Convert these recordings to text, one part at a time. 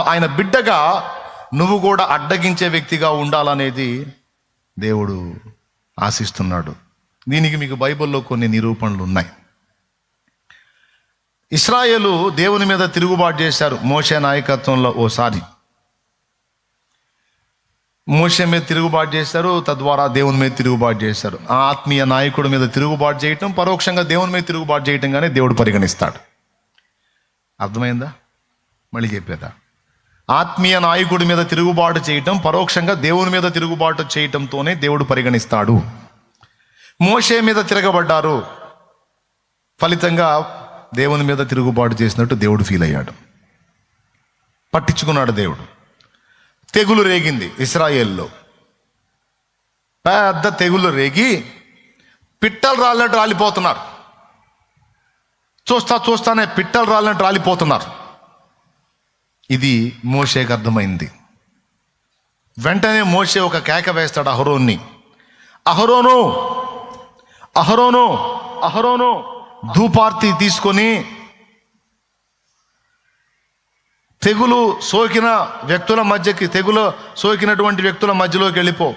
ఆయన బిడ్డగా నువ్వు కూడా అడ్డగించే వ్యక్తిగా ఉండాలనేది దేవుడు ఆశిస్తున్నాడు. దీనికి మీకు బైబిల్లో కొన్ని నిరూపణలు ఉన్నాయి ఇస్రాయేలు దేవుని మీద తిరుగుబాటు చేశారు మోషే నాయకత్వంలో ఓసారి. మోషే మీద తిరుగుబాటు చేశారు తద్వారా దేవుని మీద తిరుగుబాటు చేశారు. ఆ ఆత్మీయ నాయకుడి మీద తిరుగుబాటు చేయటం పరోక్షంగా దేవుని మీద తిరుగుబాటు చేయటంగానే దేవుడు పరిగణిస్తాడు. అర్థమైందా? మళ్ళీ చెప్పేదా ఆత్మీయ నాయకుడి మీద తిరుగుబాటు చేయటం పరోక్షంగా దేవుని మీద తిరుగుబాటు చేయటంతోనే దేవుడు పరిగణిస్తాడు. మోషే మీద తిరగబడ్డారు. ఫలితంగా దేవుని మీద తిరుగుబాటు చేసినట్టు దేవుడు ఫీల్ అయ్యాడు. పట్టించుకున్నాడు దేవుడు. తెగులు రేగింది ఇస్రాయేల్లో. పెద్ద తెగులు రేగి పిట్టలు రాలినట్టు రాలిపోతున్నారు. చూస్తా చూస్తానే పిట్టలు రాలినట్టు రాలిపోతున్నారు. ఇది మోషేకి అర్థమైంది. వెంటనే మోషే ఒక కేక వేస్తాడు అహరోన్ని. అహరోను! అహరోను! అహరోను! ధూపార్తి తీసుకొని తెగులు సోకిన వ్యక్తుల మధ్యకి తెగులు సోకినటువంటి వ్యక్తుల మధ్యలోకి వెళ్ళిపో.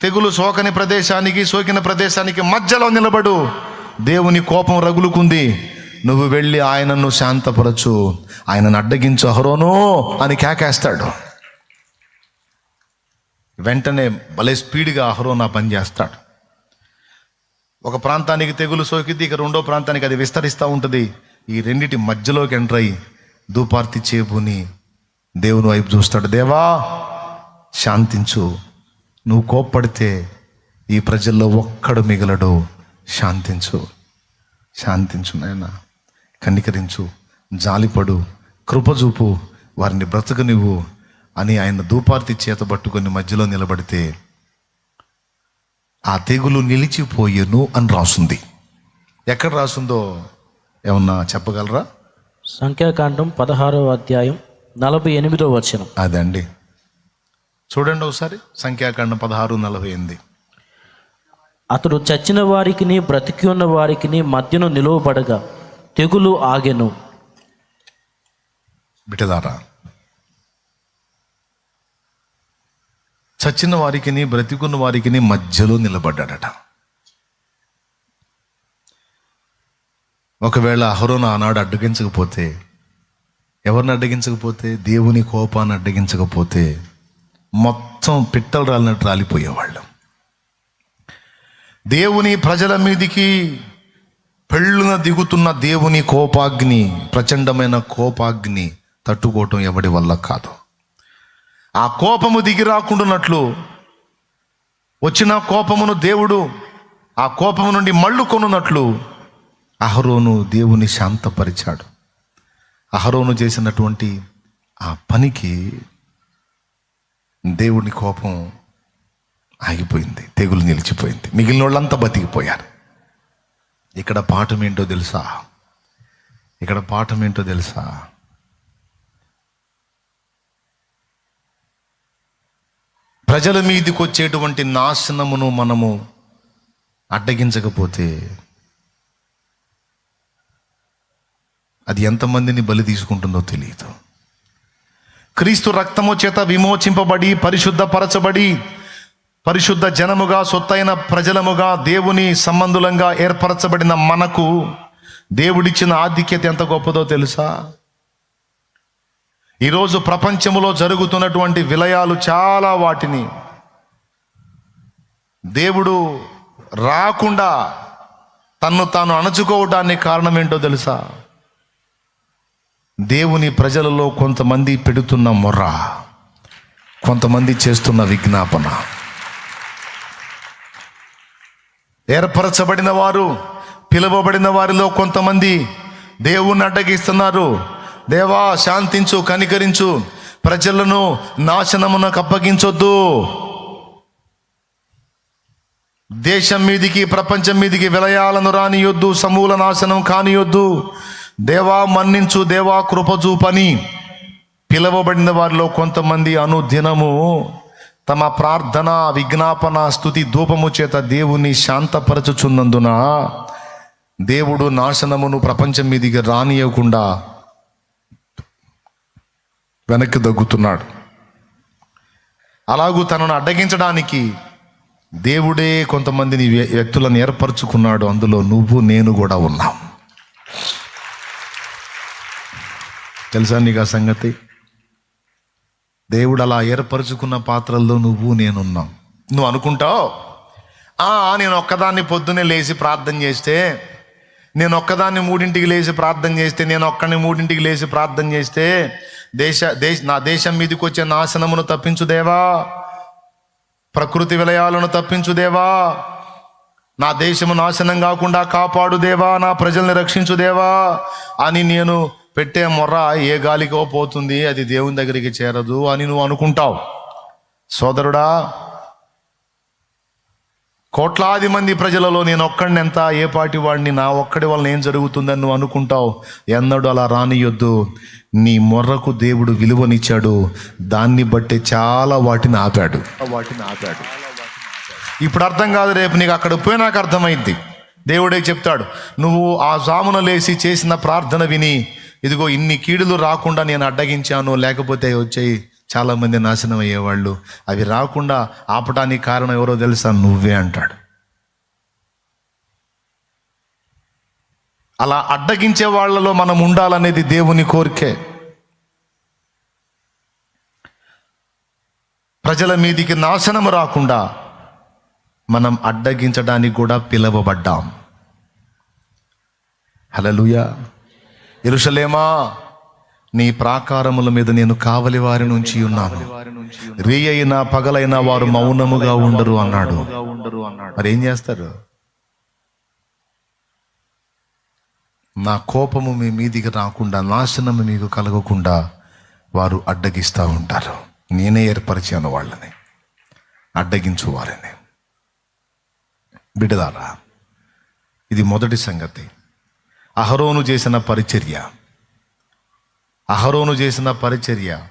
తెగులు సోకని ప్రదేశానికి సోకిన ప్రదేశానికి మధ్యలో నిలబడు. దేవుని కోపం రగులుకుంది. నువ్వు వెళ్ళి ఆయనను శాంతపరచు. ఆయనను అడ్డగించు అహరోను అని కేకేస్తాడు. వెంటనే భలే స్పీడ్గా అహరోన్ ఆ పని చేస్తాడు. ఒక ప్రాంతానికి తెగులు సోకిద్ది ఇక రెండో ప్రాంతానికి అది విస్తరిస్తూ ఉంటుంది. ఈ రెండిటి మధ్యలోకి ఎంటర్ అయ్యి దూపార్తి చేపుని దేవుని వైపు చూస్తాడు. దేవా శాంతించు. నువ్వు కోప్పడితే ఈ ప్రజల్లో ఒక్కడు మిగలడు. శాంతించు. శాంతించు నాయన. కనికరించు జాలిపడు కృపజూపు వారిని బ్రతకనివ్వు అని ఆయన దూపార్తి చేత పట్టుకొని మధ్యలో నిలబడితే ఆ తెగులు నిలిచిపోయేను అని రాసుంది. ఎక్కడ రాసుందో ఏమన్నా చెప్పగలరా? సంఖ్యాకాండం పదహారవ అధ్యాయం నలభై ఎనిమిదో వచనం. అదండి చూడండి ఒకసారి సంఖ్యాకాండం పదహారు నలభై ఎనిమిది. అతడు చచ్చిన వారికిని బ్రతికి ఉన్న వారికిని మధ్యను నిలువబడగా తెగులు ఆగెను. బిటదారా చచ్చిన వారికిని బ్రతికున్న వారికిని మధ్యలో నిలబడ్డాడట. ఒకవేళ అహరోను ఆనాడు అడ్డగించకపోతే ఎవరిని అడ్డగించకపోతే దేవుని కోపాన్ని అడ్డగించకపోతే మొత్తం పిట్టలు రాలినట్టు రాలిపోయేవాళ్ళం. దేవుని ప్రజల మీదికి పెళ్ళున దిగుతున్న దేవుని కోపాగ్ని ప్రచండమైన కోపాగ్ని తట్టుకోవటం ఎవడి వల్ల కాదు. ఆ కోపము దిగి రాకుండానట్లు వచ్చిన కోపమును దేవుడు ఆ కోపము నుండి మళ్ళు కొనున్నట్లు అహరోను దేవుని శాంతపరిచాడు. అహరోను చేసినటువంటి ఆ పనికి దేవుని కోపం ఆగిపోయింది తెగులు నిలిచిపోయింది. మిగిలిన వాళ్ళంతా బతికిపోయారు. ఇక్కడ పాఠం ఏంటో తెలుసా? ఇక్కడ పాఠం ఏంటో తెలుసా? ప్రజల మీదకి వచ్చేటువంటి నాశనమును మనము అడ్డగించకపోతే అది ఎంతమందిని బలి తీసుకుంటుందో తెలియదు. క్రీస్తు రక్తము చేత విమోచింపబడి పరిశుద్ధపరచబడి పరిశుద్ధ జనముగా సొత్తైన ప్రజలముగా దేవుని సంబంధులంగా ఏర్పరచబడిన మనకు దేవుడిచ్చిన ఆధిక్యత ఎంత గొప్పదో తెలుసా? ఈరోజు ప్రపంచములో జరుగుతున్నటువంటి విలయాలు చాలా వాటిని. దేవుడు రాకుండా తన్ను తాను అణచుకోవడానికి కారణం ఏంటో తెలుసా? దేవుని ప్రజలలో కొంతమంది పెడుతున్న మొర్ర కొంతమంది చేస్తున్న విజ్ఞాపన. ఏర్పరచబడిన వారు పిలువబడిన వారిలో కొంతమంది దేవుణ్ణి అడ్డగిస్తున్నారు. దేవా శాంతించు కనికరించు. ప్రజలను నాశనమునకు అప్పగించొద్దు. దేశం మీదికి ప్రపంచం మీదికి విలయాలను రానియొద్దు సమూల నాశనం కానియొద్దు. దేవా మన్నించు దేవా కృపజూపని పిలవబడిన వారిలో కొంతమంది అనుదినము తమ ప్రార్థన విజ్ఞాపన స్థుతి ధూపము చేత దేవుని శాంతపరచుచున్నందున దేవుడు నాశనమును ప్రపంచం మీదికి రానియకుండా వెనక్కి దగ్గుతున్నాడు. అలాగూ తనను అడ్డగించడానికి దేవుడే కొంతమందిని వ్య- వ్యక్తులను ఏర్పరచుకున్నాడు. అందులో నువ్వు నేను కూడా ఉన్నావు తెలుసా నీకు ఆ సంగతి? దేవుడు అలా ఏర్పరచుకున్న పాత్రల్లో నువ్వు నేనున్నావు. నువ్వు అనుకుంటావు? నేను ఒక్కదాన్ని పొద్దునే లేచి ప్రార్థన చేస్తే నేను ఒక్కదాన్ని మూడింటికి లేచి ప్రార్థన చేస్తే నేను ఒక్కడిని మూడింటికి లేచి ప్రార్థన చేస్తే దేశ దేశ నా దేశం మీదకి వచ్చే నాశనమును తప్పించుదేవా ప్రకృతి విలయాలను తప్పించుదేవా నా దేశము నాశనం కాకుండా కాపాడుదేవా నా ప్రజల్ని రక్షించుదేవా అని నేను పెట్టే మొర్ర ఏ గాలికో పోతుంది అది దేవుని దగ్గరికి చేరదు అని నువ్వు అనుకుంటావు. సోదరుడా కోట్లాది మంది ప్రజలలో నేను ఒక్కడిని ఎంత ఏ పాటి వాడిని నా ఒక్కడి వలన ఏం జరుగుతుందని నువ్వు అనుకుంటావు? ఎన్నడూ అలా రానియొద్దు. నీ మొర్రకు దేవుడు విలువనిచ్చాడు. దాన్ని బట్టి చాలా వాటిని ఆపాడు. వాటిని ఆపాడు. ఇప్పుడు అర్థం కాదు రేపు నీకు అక్కడ పోయి నాకు అర్థమైంది. దేవుడే చెప్తాడు నువ్వు ఆ జామున లేచి చేసిన ప్రార్థన విని ఇదిగో ఇన్ని కీడులు రాకుండా నేను అడ్డగించాను లేకపోతే వచ్చాయి చాలా మంది నాశనం అయ్యేవాళ్ళు. అవి రాకుండా ఆపటానికి కారణం ఎవరో తెలుసా? నువ్వే అంటాడు. అలా అడ్డగించే వాళ్ళలో మనం ఉండాలనేది దేవుని కోరికే. ప్రజల మీదికి నాశనం రాకుండా మనం అడ్డగించడానికి కూడా పిలవబడ్డాం. హలలుయా ఎరుషలేమా నీ ప్రాకారముల మీద నేను కావలి వారి నుంచి ఉన్నాను. రే అయినా పగలైనా వారు మౌనముగా ఉండరు అన్నాడు. మరి ఏం చేస్తారు? నా కోపము మీ మీదికి రాకుండా నాశనము మీకు కలగకుండా వారు అడ్డగిస్తూ ఉంటారు. నేనే ఏర్పరిచాను వాళ్ళని. అడ్డగించు వారిని. బిడదారా ఇది మొదటి సంగతి. అహరోను చేసిన పరిచర్య. అహరోను చేసిన పరిచర్య.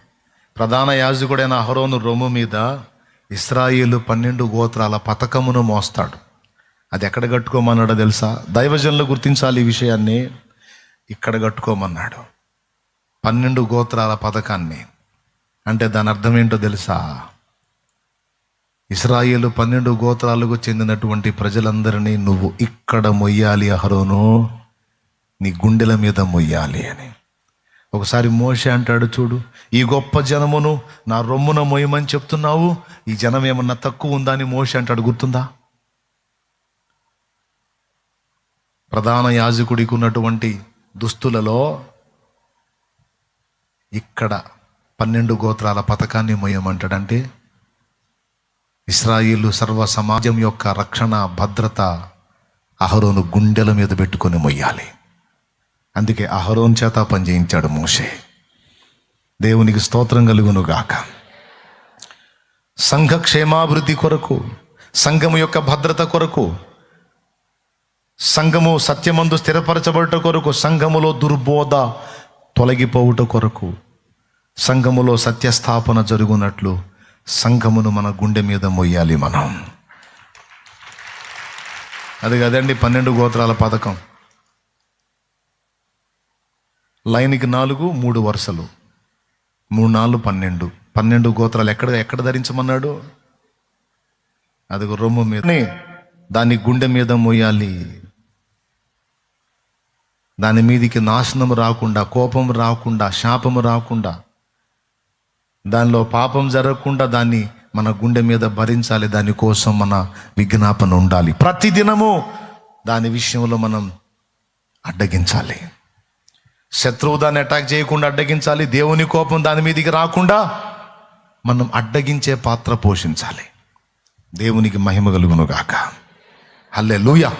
ప్రధాన యాజకుడైన అహరోను రొమ్ము మీద ఇస్రాయిలు పన్నెండు గోత్రాల పథకమును మోస్తాడు. అది ఎక్కడ కట్టుకోమన్నాడో తెలుసా? దైవజనులు గుర్తించాలి ఈ విషయాన్ని. ఇక్కడ కట్టుకోమన్నాడు. పన్నెండు గోత్రాల పథకాన్ని అంటే దాని అర్థం ఏంటో తెలుసా? ఇస్రాయేలు పన్నెండు గోత్రాలకు చెందినటువంటి ప్రజలందరినీ నువ్వు ఇక్కడ మొయ్యాలి అహరోను. నీ గుండెల మీద మొయ్యాలి అని. ఒకసారి మోషే అంటాడు చూడు ఈ గొప్ప జనమును నా రొమ్మున మొయ్యమని చెప్తున్నావు. ఈ జనం ఏమన్నా తక్కువ ఉందా? అని మోషే అంటాడు గుర్తుందా? ప్రధాన యాజకుడికి ఉన్నటువంటి దుస్తులలో ఇక్కడ పన్నెండు గోత్రాల పథకాన్ని మొయ్యమంటాడంటే ఇస్రాయిలు సర్వ సమాజం యొక్క రక్షణ భద్రత అహరోను గుండెల మీద పెట్టుకొని మొయ్యాలి. అందుకే అహరోన్ చేత పని చేయించాడు మోషే. దేవునికి స్తోత్రం కలుగును గాక సంఘ క్షేమాభివృద్ధి కొరకు సంఘము యొక్క భద్రత కొరకు సంఘము సత్యమందు స్థిరపరచబడుట కొరకు సంఘములో దుర్బోధ తొలగిపోవుట కొరకు సంఘములో సత్యస్థాపన జరుగునట్లు సంఘమును మన గుండె మీద మొయ్యాలి మనం. అది కదండి పన్నెండు గోత్రాల పథకం. లైన్కి నాలుగు మూడు వరుసలు. మూడు నాలుగు పన్నెండు. పన్నెండు గోత్రాలు ఎక్కడ ఎక్కడ ధరించమన్నాడు? అది రొమ్ము మీద. దాన్ని గుండె మీద మోయాలి దాని మీదికి నాశనం రాకుండా కోపం రాకుండా శాపం రాకుండా దానిలో పాపం జరగకుండా దాన్ని మన గుండె మీద భరించాలి. దానికోసం మన విజ్ఞాపన ఉండాలి. ప్రతిదినము దాని విషయంలో మనం అడ్డగించాలి. శత్రువు దాన్ని అటాక్ చేయకుండా అడ్డగించాలి దేవుని కోపం దాని మీదికి రాకుండా మనం అడ్డగించే పాత్ర పోషించాలి. దేవునికి మహిమ కలుగునుగాక హల్లే లూయా